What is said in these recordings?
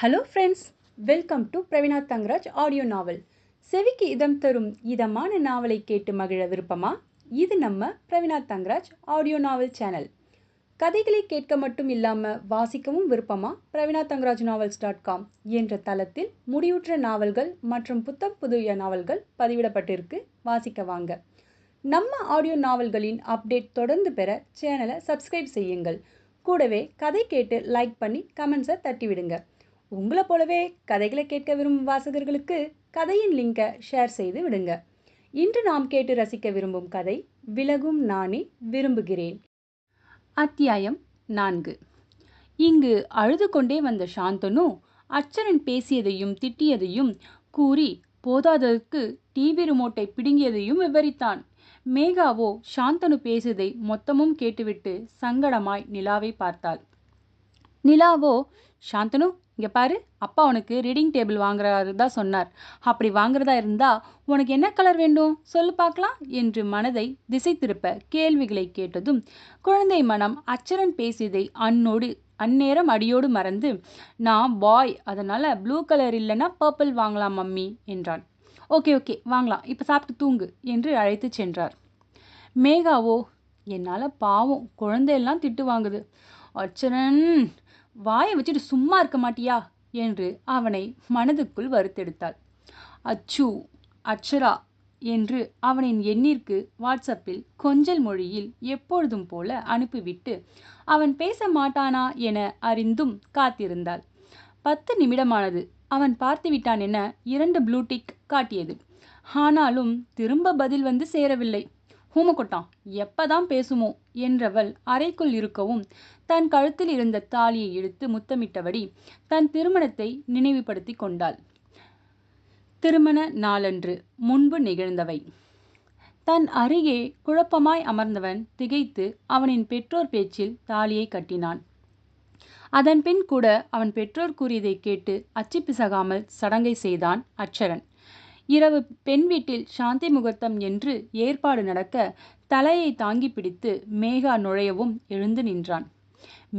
Hello friends welcome to Praveena Thangaraj audio novel செவிக்கு இதம் தரும் இதமான நாவலை கேட்டு மகிழ விருப்பமா? இது நம்ம Praveena Thangaraj audio novel channel கதைகளை கேட்க மட்டும் இல்லாமல் வாசிக்கவும் விருப்பமா? Praveena Thangaraj novels dot com என்ற தளத்தில் முடிவுற்ற நாவல்கள் மற்றும் புத்தம் புதிய நாவல்கள் பதிவிடப்பட்டிருக்கு. வாசிக்க வாங்க. நம்ம ஆடியோ நாவல்களின் அப்டேட் தொடர்ந்து பெற சேனலை சப்ஸ்கிரைப் செய்யுங்கள். கூடவே கதை கேட்டு லைக் பண்ணி கமெண்ட்ஸை தட்டிவிடுங்க. உங்களை போலவே கதைகளை கேட்க விரும்பும் வாசகர்களுக்கு கதையின் லிங்கை ஷேர் செய்து விடுங்க. இன்று நாம் கேட்டு ரசிக்க விரும்பும் கதை விலகும் நானே விரும்புகிறேன். அத்தியாயம் நான்கு. இங்கு அழுது கொண்டே வந்த சாந்தனு அச்சரன் பேசியதையும் திட்டியதையும் கூறி போதாததற்கு டிவி ரிமோட்டை பிடுங்கியதையும் விவரித்தான். மேகாவோ சாந்தனு பேசியதை மொத்தமும் கேட்டுவிட்டு சங்கடமாய் நிலாவை பார்த்தாள். நிலாவோ சாந்தனு இங்கே பாரு அப்பா உனக்கு ரீடிங் டேபிள் வாங்குறாரு தான் சொன்னார். அப்படி வாங்குறதா இருந்தா உனக்கு என்ன கலர் வேண்டும்? சொல்லு பார்க்கலாம் என்று மனதை திசை திருப்ப கேள்விகளை கேட்டதும் குழந்தை மனம் அச்சரன் பேசியதை அன்னோடு அந்நேரம் அடியோடு மறந்து நான் பாய் அதனால் ப்ளூ கலர் இல்லைன்னா பர்பிள் வாங்கலாம் மம்மி என்றான். ஓகே ஓகே வாங்கலாம் இப்போ சாப்பிட்டு தூங்கு என்று அழைத்து சென்றார். மேகாவோ என்னால் பாவம் குழந்தையெல்லாம் திட்டு வாங்குது. அச்சரன் வாயை வச்சுட்டு சும்மா இருக்க மாட்டியா? என்று அவனை மனதுக்குள் வருத்தெடுத்தாள். அச்சு அச்சரா என்று அவனின் எண்ணிற்கு வாட்ஸ்அப்பில் கொஞ்சல் மொழியில் எப்பொழுதும் போல அனுப்பிவிட்டு அவன் பேச மாட்டானா? என அறிந்தும் காத்திருந்தாள். பத்து நிமிடமானது. அவன் பார்த்துவிட்டான் என இரண்டு ப்ளூடிக் காட்டியது. ஆனாலும் திரும்ப பதில் வந்து சேரவில்லை. ஹூமகுட்டா எப்பதான் பேசுமோ என்றவள் அறைக்குள் இருக்கவும் தன் கழுத்தில் இருந்த தாலியை இழுத்து முத்தமிட்டபடி தன் திருமணத்தை நினைவுபடுத்தி கொண்டாள். திருமண நாளன்று முன்பு நிகழ்ந்தவை. தன் அருகே குழப்பமாய் அமர்ந்தவன் திகைத்து அவனின் பெற்றோர் பேச்சில் தாலியை கட்டினான். அதன் பின் கூட அவன் பெற்றோர் கூறியதை கேட்டு அச்சு பிசகாமல் சடங்கை செய்தான் அச்சரன் இரவு பெண் வீட்டில் சாந்தி முகூர்த்தம் என்று ஏற்பாடு நடக்க தலையை தாங்கி பிடித்து மேகா நுழையவும் எழுந்து நின்றான்.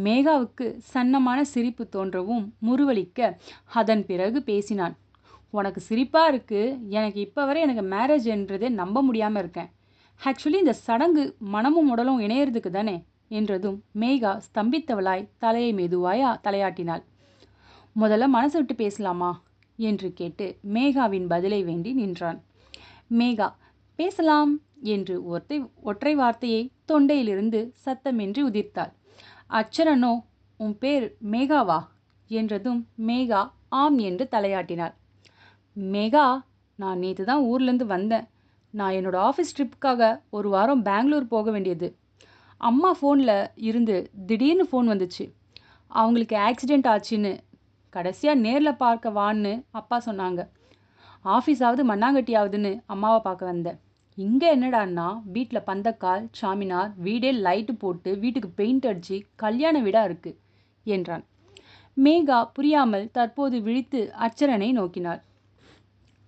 மேகாவுக்கு சன்னமான சிரிப்பு தோன்றவும் முருவளிக்க அதன் பிறகு பேசினான். உனக்கு சிரிப்பாக இருக்குது எனக்கு இப்போ வரை எனக்கு மேரேஜ் என்றதே நம்ப முடியாமல் இருக்கேன். ஆக்சுவலி இந்த சடங்கு மனமும் உடலும் இணையறதுக்கு தானே? என்றதும் மேகா ஸ்தம்பித்தவளாய் தலையை மெதுவாய் தலையாட்டினாள். முதல்ல மனசு விட்டு பேசலாமா? என்று கேட்டு மேகாவின் பதிலை வேண்டி நின்றான். மேகா பேசலாம் என்று ஒற்றை ஒற்றை வார்த்தையை தொண்டையிலிருந்து சத்தமின்றி உதிர்த்தாள். அச்சரனோ உன் பேர் மேகாவா? என்றதும் மேகா ஆம் என்று தலையாட்டினாள். மேகா நான் நேற்று தான் ஊர்லேருந்து வந்தேன். நான் என்னோடய ஆஃபீஸ் ட்ரிப்புக்காக ஒரு வாரம் பெங்களூர் போக வேண்டியது. அம்மா ஃபோனில் இருந்து திடீர்னு ஃபோன் வந்துச்சு. அவங்களுக்கு ஆக்சிடெண்ட் ஆச்சுன்னு கடைசியாக நேரில் பார்க்க வான்னு அப்பா சொன்னாங்க. ஆஃபீஸாவது மண்ணாங்கட்டியாவதுன்னு அம்மாவை பார்க்க வந்தேன். இங்கே என்னடான்னா வீட்டில் பந்தக்கால் சாமினார் வீடே லைட்டு போட்டு வீட்டுக்கு பெயிண்ட் அடித்து கல்யாண வீடாக இருக்குது என்றான். மேகா புரியாமல் தற்போது விழித்து அச்சரனை நோக்கினாள்.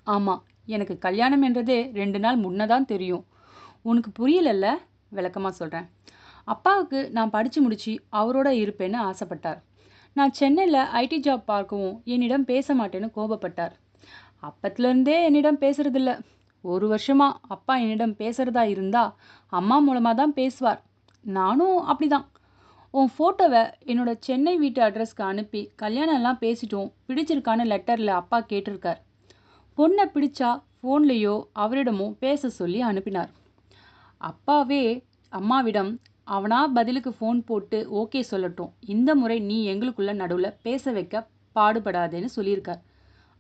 ஆமாம் எனக்கு கல்யாணம் என்றதே ரெண்டு நாள் முன்னதான் தெரியும். உனக்கு புரியலல்ல? விளக்கமாக சொல்கிறேன் அப்பாவுக்கு நான் படித்து முடித்து அவரோட இருப்பேன்னு ஆசைப்பட்டார். நான் சென்னையில் ஐடி ஜாப் பார்க்கவும் என்னிடம் பேச மாட்டேன்னு கோபப்பட்டார். அப்பத்துலேருந்தே என்னிடம் பேசுறதில்ல. ஒரு வருஷமா அப்பா என்னிடம் பேசுகிறதா இருந்தா அம்மா மூலமாக தான் பேசுவார். நானும் அப்படிதான். உன் ஃபோட்டோவை என்னோட சென்னை வீட்டு அட்ரஸ்க்கு அனுப்பி கல்யாணம் எல்லாம் பேசிட்டோம். பிடிச்சிருக்கான்னு லெட்டரில் அப்பா கேட்டிருக்கார். பொண்ணை பிடிச்சா ஃபோன்லேயோ அவரிடமோ பேச சொல்லி அனுப்பினார். அப்பாவே அம்மாவிடம் அவனா பதிலுக்கு ஃபோன் போட்டு ஓகே சொல்லட்டும். இந்த முறை நீ எங்களுக்குள்ள நடுவில் பேச வைக்க பாடுபடாதேன்னு சொல்லியிருக்கார்.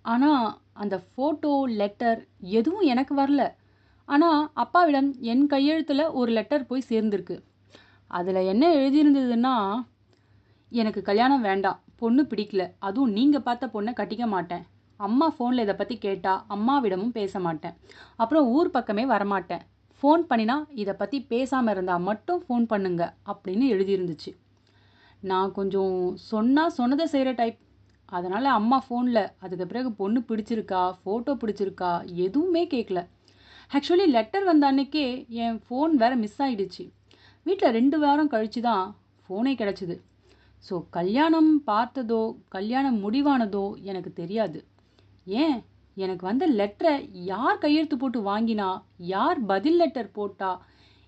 ஆனால் அந்த ஃபோட்டோ லெட்டர் எதுவும் எனக்கு வரல. ஆனால் அப்பாவிடம் என் கையெழுத்தில் ஒரு லெட்டர் போய் சேர்ந்துருக்கு. அதில் என்ன எழுதியிருந்ததுன்னா எனக்கு கல்யாணம் வேண்டாம். பொண்ணு பிடிக்கல. அதுவும் நீங்கள் பார்த்த பொண்ணை கட்டிக்க மாட்டேன். அம்மா ஃபோனில் இதை பற்றி கேட்டால் அம்மாவிடமும் பேச மாட்டேன். அப்புறம் ஊர் பக்கமே வரமாட்டேன். ஃபோன் பண்ணினா இதை பற்றி பேசாமல் இருந்தால் மட்டும் ஃபோன் பண்ணுங்க அப்படின்னு எழுதியிருந்துச்சு. நான் கொஞ்சம் சொன்னால் சொன்னதை செய்கிற டைப் அதனால் அம்மா ஃபோனில் அதுக்கு பிறகு பொண்ணு பிடிச்சிருக்கா ஃபோட்டோ பிடிச்சிருக்கா எதுவுமே கேட்கல ஆக்சுவலி லெட்டர் வந்த அன்னைக்கே என் ஃபோன் வேறு மிஸ் ஆகிடுச்சு வீட்டில் ரெண்டு வாரம் கழித்து தான் ஃபோனே கிடச்சிது. ஸோ கல்யாணம் பார்த்ததோ கல்யாணம் முடிவானதோ எனக்கு தெரியாது. ஏன்? எனக்கு வந்த லெட்டரை யார் கையெழுத்து போட்டு வாங்கினா யார் பதில் லெட்டர் போட்டா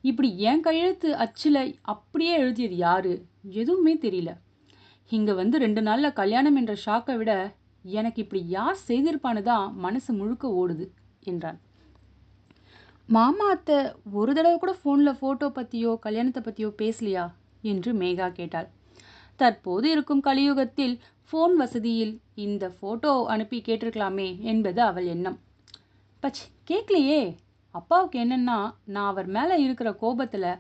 இப்படி என் கையெழுத்து அச்சில் அப்படியே எழுதியது யாரு? எதுவுமே தெரியல. இங்கே வந்து ரெண்டு நாளில் கல்யாணம் என்ற ஷாக்கை விட எனக்கு இப்படி யார் செய்திருப்பான்னு தான் மனசு முழுக்க ஓடுது என்றான். மாமா அத்தை ஒரு தடவை கூட ஃபோனில் ஃபோட்டோ பற்றியோ கல்யாணத்தை பற்றியோ பேசலையா? என்று மேகா கேட்டாள். தற்போது இருக்கும் கலியுகத்தில் ஃபோன் வசதியில் இந்த ஃபோட்டோ அனுப்பி கேட்டிருக்கலாமே என்பது அவள் எண்ணம். பச் கேட்கலையே அப்பாவுக்கு என்னென்னா நான் அவர் மேலே இருக்கிற கோபத்தில்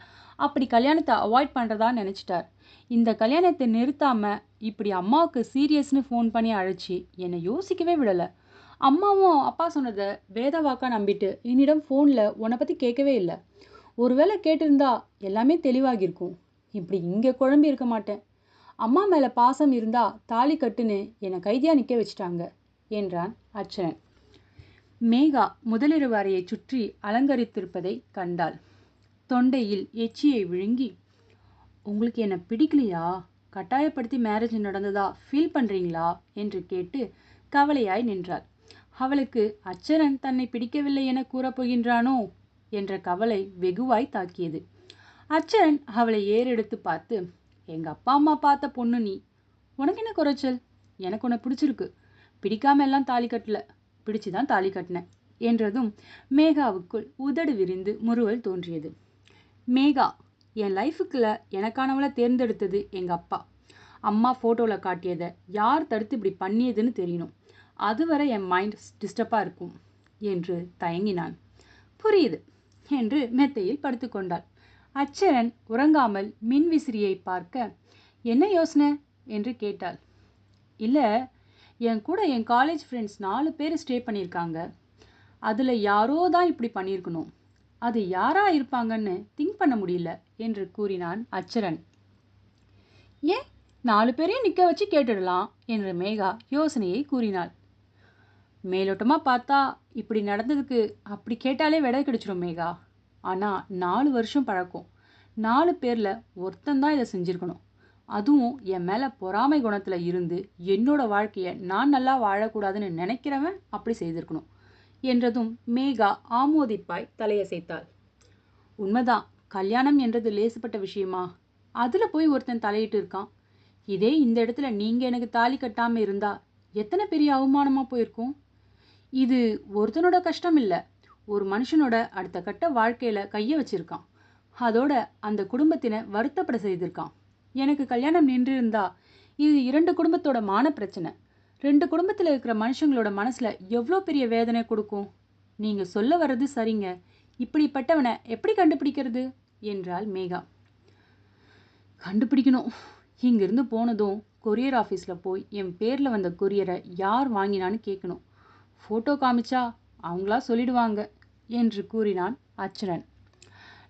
அப்படி கல்யாணத்தை அவாய்ட் பண்ணுறதா நினச்சிட்டார். இந்த கல்யாணத்தை நிறுத்தாமல் இப்படி அம்மாவுக்கு சீரியஸ்னு ஃபோன் பண்ணி அழைச்சி என்னை யோசிக்கவே விடலை. அம்மாவும் அப்பா சொன்னதை வேதவாக்கா நம்பிட்டு என்னிடம் ஃபோனில் உன்னை பற்றி கேட்கவே இல்லை. ஒருவேளை கேட்டிருந்தா எல்லாமே தெளிவாகியிருக்கும். இப்படி இங்கே குழம்பி இருக்க மாட்டேன். அம்மா மேலே பாசம் இருந்தா தாலி கட்டுன்னு என்னை கைதியாக நிற்க வச்சிட்டாங்க என்றான் அர்ச்சனன். மேகா முதலிரவு அறையை சுற்றி அலங்கரித்திருப்பதை கண்டாள். தொண்டையில் எச்சியை விழுங்கி உங்களுக்கு என்னை பிடிக்கலையா? கட்டாயப்படுத்தி மேரேஜ் நடந்ததா ஃபீல் பண்ணுறீங்களா என்று கேட்டு கவலையாய் நின்றாள். அவளுக்கு அச்சரன் தன்னை பிடிக்கவில்லை என கூறப்போகின்றானோ என்ற கவலை வெகுவாய் தாக்கியது. அச்சரன் அவளை ஏறெடுத்து பார்த்து எங்கள் அப்பா அம்மா பார்த்த பொண்ணு நீ. உனக்கு என்ன குறைச்சல்? எனக்கு உன்னை பிடிச்சிருக்கு. பிடிக்காம எல்லாம் தாலி கட்டல. பிடிச்சுதான் தாலி கட்டினேன் என்றதும் மேகாவுக்குள் உதடு விரிந்து முறுவல் தோன்றியது. மேகா என் லைஃபுக்குள்ள எனக்கானவளை தேர்ந்தெடுத்தது எங்கள் அப்பா. அம்மா ஃபோட்டோவில் காட்டியதை யார் தடுத்து இப்படி பண்ணியதுன்னு தெரியணும். அதுவரை என் மைண்ட் டிஸ்டர்பாக இருக்கும் என்று தயங்கினான். புரியுது என்று மெத்தையில் படுத்துக்கொண்டாள். அச்சரன் உறங்காமல் மின் விசிறியை பார்க்க என்ன யோசனை? என்று கேட்டாள். இல்லை என் கூட என் காலேஜ் ஃப்ரெண்ட்ஸ் நாலு பேர் ஸ்டே பண்ணியிருக்காங்க. அதில் யாரோ தான் இப்படி பண்ணியிருக்கணும். அது யாரா இருப்பாங்கன்னு திங்க் பண்ண முடியல என்று கூறினான் அச்சரன். ஏன்? நாலு பேரையும் நிற்க வச்சு கேட்டுடலாம் என்று மேகா யோசனையை கூறினாள். மேலோட்டமாக பார்த்தா இப்படி நடந்ததுக்கு அப்படி கேட்டாலே விட கிடைச்சிடும் மேகா ஆனால் நாலு வருஷம் பழக்கம். நாலு பேரில் ஒருத்தன் தான் இதை செஞ்சுருக்கணும். அதுவும் என் மேலே பொறாமை குணத்தில் இருந்து என்னோட வாழ்க்கையை நான் நல்லா வாழக்கூடாதுன்னு நினைக்கிறவன் அப்படி செய்திருக்கணும் என்றதும் மேகா ஆமோதிப்பாய் தலையசைத்தாள். உண்மைதான் கல்யாணம் என்றது லேசுப்பட்ட விஷயமா? அதில் போய் ஒருத்தன் தலையிட்டு இருக்கான். இதே இந்த இடத்துல நீங்கள் எனக்கு தாலி கட்டாமல் இருந்தா எத்தனை பெரிய அவமானமாக போயிருக்கும்? இது ஒருத்தனோட கஷ்டம் இல்லை ஒரு மனுஷனோட அடுத்த கட்ட வாழ்க்கையில் கையை வச்சிருக்கான். அதோட அந்த குடும்பத்தினை வருத்தப்பட செய்திருக்கான். எனக்கு கல்யாணம் நின்றிருந்தா இது இரண்டு குடும்பத்தோட மான பிரச்சனை. ரெண்டு குடும்பத்தில் இருக்கிற மனுஷங்களோட மனசில் எவ்வளோ பெரிய வேதனை கொடுக்கும்? நீங்கள் சொல்ல வர்றது சரிங்க. இப்படிப்பட்டவனை எப்படி கண்டுபிடிக்கிறது? என்றாள் மேகா. கண்டுபிடிக்கணும். இங்கிருந்து போனதும் கொரியர் ஆஃபீஸில் போய் என் பேரில் வந்த கொரியரை யார் வாங்கினான்னு கேட்கணும் ஃபோட்டோ காமிச்சா அவங்களா சொல்லிடுவாங்க. என்று கூறினான் அச்சரன்.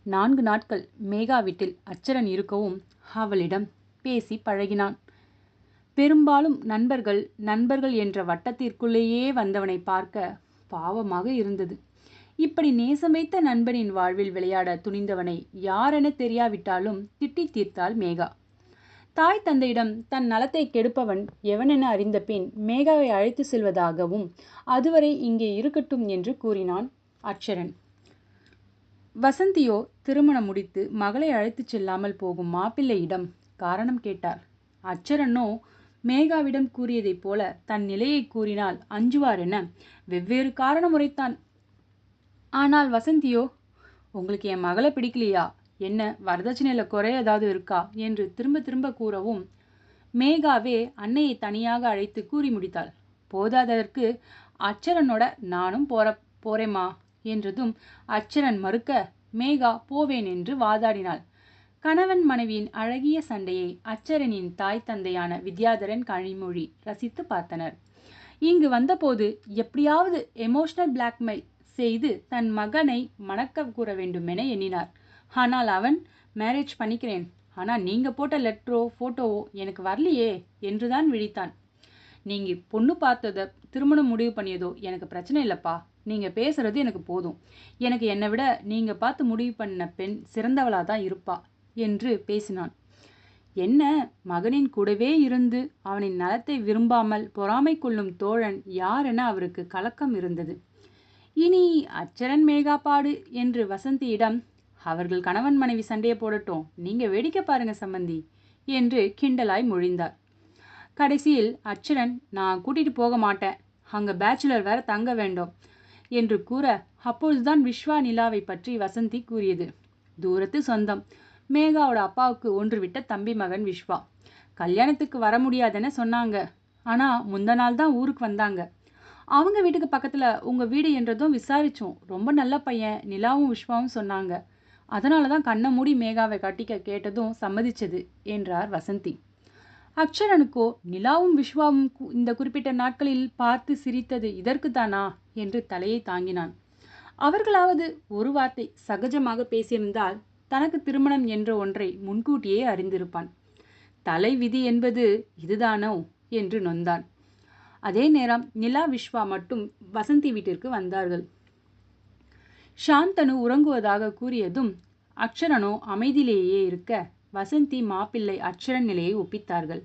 நான்கு நாட்கள் மேகா வீட்டில் அச்சரன் இருக்கவும் அவளிடம் பேசி பழகினான். பெரும்பாலும் நண்பர்கள் நண்பர்கள் என்ற வட்டத்திற்குள்ளேயே வந்தவனை பார்க்க பாவமாக இருந்தது. இப்படி நேசம் வைத்த நண்பனின் வாழ்வில் விளையாட துணிந்தவனை யாரென தெரியாவிட்டாலும் திட்டி தீர்த்தாள் மேகா. தாய் தந்தையிடம் தன் நலத்தை கெடுப்பவன் எவனென அறிந்த பின் மேகாவை அழைத்து செல்வதாகவும் அதுவரை இங்கே இருக்கட்டும் என்று கூறினான் அட்சரன் வசந்தியோ திருமணம் முடித்து மகளை அழைத்துச் செல்லாமல் போகும் மாப்பிள்ளையிடம் காரணம் கேட்டார். அச்சரனோ மேகாவிடம் கூறியதைப் போல தன் நிலையை கூறினால் அஞ்சுவார் என வெவ்வேறு காரணம் உரைத்தான். ஆனால் வசந்தியோ உங்களுக்கு என் மகளை பிடிக்கலையா? என்ன வரதட்சணையில் குறை ஏதாவது இருக்கா? என்று திரும்ப திரும்ப கூறவும் மேகாவே அன்னையை தனியாக அழைத்து கூறி முடித்தாள். போதாததற்கு அச்சரனோட நானும் போற போறேம்மா. என்றதும் அச்சரன் மறுக்க மேகா போவேன் என்று வாதாடினாள். கணவன் மனைவியின் அழகிய சண்டையை அச்சரனின் தாய் தந்தையான வித்யாதரன் கனிமொழி ரசித்து பார்த்தனர். இங்கு வந்தபோது எப்படியாவது எமோஷனல் பிளாக்மெயில் செய்து தன் மகனை மணக்க கூற வேண்டுமென எண்ணினார். ஆனால் அவன் மேரேஜ் பண்ணிக்கிறேன். ஆனால் நீங்கள் போட்ட லெட்டரோ ஃபோட்டோவோ எனக்கு வரலையே என்றுதான் விழித்தான். நீங்கள் பொண்ணு பார்த்ததை திருமணம் முடிவு பண்ணியதோ எனக்கு பிரச்சனை இல்லைப்பா. நீங்கள் பேசுகிறது எனக்கு போதும். எனக்கு என்னை விட நீங்கள் பார்த்து முடிவு பண்ண பெண் சிறந்தவளாக தான் இருப்பா என்று பேசினான். என்ன? மகனின் கூடவே இருந்து அவனின் நலத்தை விரும்பாமல் பொறாமை கொள்ளும் தோழன் யார் என அவருக்கு கலக்கம் இருந்தது. இனி அச்சரன் மேகாப்பாடு என்று வசந்தியிடம் அவர்கள் கணவன் மனைவி சண்டையை போடட்டும். நீங்கள் வேடிக்கை பாருங்க சம்பந்தி என்று கிண்டலாய் மொழிந்தார். கடைசியில் அச்சரன் நான் கூட்டிட்டு போக மாட்டேன். அங்கே பேச்சுலர் வேற தங்க வேண்டும். என்று கூற அப்பொழுதுதான் விஸ்வா நிலாவை பற்றி வசந்தி கூறியது. தூரத்து சொந்தம். மேகாவோட அப்பாவுக்கு ஒன்று விட்ட தம்பி மகன் விஸ்வா கல்யாணத்துக்கு வர முடியாதுன்னு சொன்னாங்க. ஆனால் முந்த நாள் தான் ஊருக்கு வந்தாங்க. அவங்க வீட்டுக்கு பக்கத்தில் உங்கள் வீடு என்றதும் விசாரித்தோம் ரொம்ப நல்ல பையன். நிலாவும் விஸ்வாவும் சொன்னாங்க. அதனால தான் கண்ணை மூடி மேகாவை கட்டிக்க கேட்டதும் சம்மதிச்சது என்றார் வசந்தி. அக்ஷரனுக்கோ நிலாவும் விஸ்வாவும் இந்த குறிப்பிட்ட நாட்களில் பார்த்து சிரித்தது இதற்குத்தானா? என்று தலையை தாங்கினான். அவர்களாவது ஒரு வார்த்தை சகஜமாக பேசியிருந்தால் தனக்கு திருமணம் என்ற ஒன்றை முன்கூட்டியே அறிந்திருப்பான். தலை விதி என்பது இதுதானோ? என்று நொந்தான். அதே நேரம் நிலா விஸ்வா மட்டும் வசந்தி வீட்டிற்கு வந்தார்கள். சாந்தனு உறங்குவதாக கூறியதும் அக்ஷரனோ அமைதியிலேயே இருக்க வசந்தி மாப்பிள்ளை அக்ஷரன் நிலையை ஒப்பித்தார்கள்.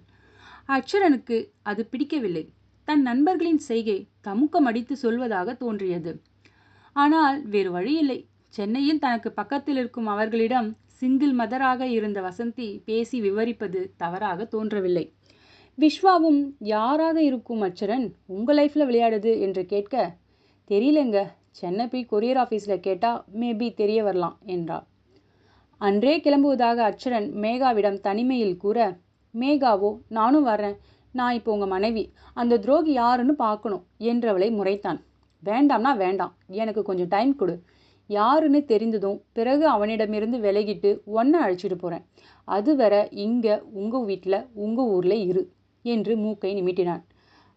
அக்ஷரனுக்கு அது பிடிக்கவில்லை. தன் நண்பர்களின் செய்கை தமுக்கம் அடித்து சொல்வதாக தோன்றியது. ஆனால் வேறு வழியில்லை. சென்னையில் தனக்கு பக்கத்தில் இருக்கும் அவர்களிடம் சிங்கிள் மதராக இருந்த வசந்தி பேசி விவரிப்பது தவறாக தோன்றவில்லை. விஸ்வாவும் யாராக இருக்கும் அச்சரன் உங்கள் லைஃப்பில் விளையாடுது என்று கேட்க தெரியலங்க. சென்னை போய் கொரியர் ஆஃபீஸில் கேட்டால் மேபி தெரிய வரலாம் என்றார் அன்றே கிளம்புவதாக அச்சரன் மேகாவிடம் தனிமையில் கூற மேகாவோ நானும் வர்றேன். நான் இப்போ உங்கள் மனைவி. அந்த துரோகி யாருன்னு பார்க்கணும் என்றவளை முறைத்தான். வேண்டாம்னா வேண்டாம். எனக்கு கொஞ்சம் டைம் கொடு. யாருன்னு தெரிந்ததும் பிறகு அவனிடமிருந்து விலகிட்டு ஒன்றை அழைச்சிட்டு போகிறேன் அதுவரை இங்கே உங்கள் வீட்டில் உங்கள் ஊரில் இரு என்று மூக்கை நிமிட்டினான்.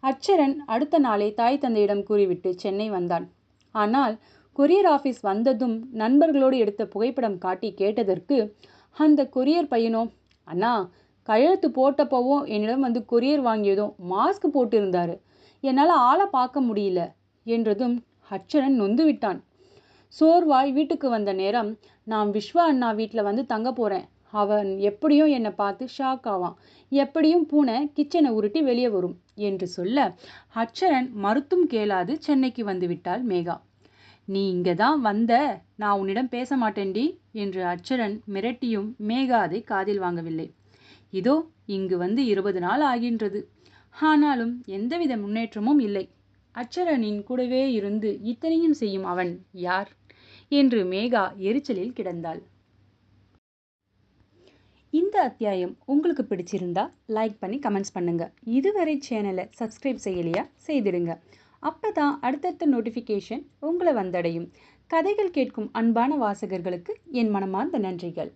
அச்சரன் அடுத்த நாளே தாய் தந்தையிடம் கூறிவிட்டு சென்னை வந்தான். ஆனால் கொரியர் ஆஃபீஸ் வந்ததும் நண்பர்களோடு எடுத்த புகைப்படம் காட்டி கேட்டதற்கு அந்த கொரியர் பையனோ அண்ணா கையெழுத்து போட்டப்பவும் என்னிடம் வந்து கொரியர் வாங்கியதும் மாஸ்க் போட்டிருந்தார். என்னால் ஆளை பார்க்க முடியல என்றதும் அச்சரன் நொந்து விட்டான் சோர்வாய் வீட்டுக்கு வந்த நேரம் நான் விஸ்வா அண்ணா வீட்டில் வந்து தங்க போகிறேன் அவன் எப்படியும் என்னை பார்த்து ஷாக் ஆவான். எப்படியும் பூனை கிச்சனை உருட்டி வெளியே வரும் என்று சொல்ல அச்சரன் மறுத்தும் கேளாது சென்னைக்கு வந்துவிட்டாள் மேகா. நீ இங்கே தான் வந்த நான் உன்னிடம் பேச மாட்டேன்டி என்று அச்சரன் மிரட்டியும் மேகா அதை காதில் வாங்கவில்லை. இதோ இங்கு வந்து இருபது நாள் ஆகின்றது. ஆனாலும் எந்தவித முன்னேற்றமும் இல்லை. அச்சரனின் கூடவே இருந்து இத்தனையும் செய்யும் அவன் யார்? என்று மேகா எரிச்சலில் கிடந்தாள். இந்த அத்தியாயம் உங்களுக்கு பிடிச்சிருந்தா லைக் பண்ணி கமெண்ட்ஸ் பண்ணுங்க. இதுவரை சேனலை சப்ஸ்கிரைப் செய்யலையா செய்திடுங்க. அப்போ தான் அடுத்தடுத்த நோட்டிஃபிகேஷன் உங்களை வந்தடையும். கதைகள் கேட்கும் அன்பான வாசகர்களுக்கு என் மனமார்ந்த நன்றிகள்.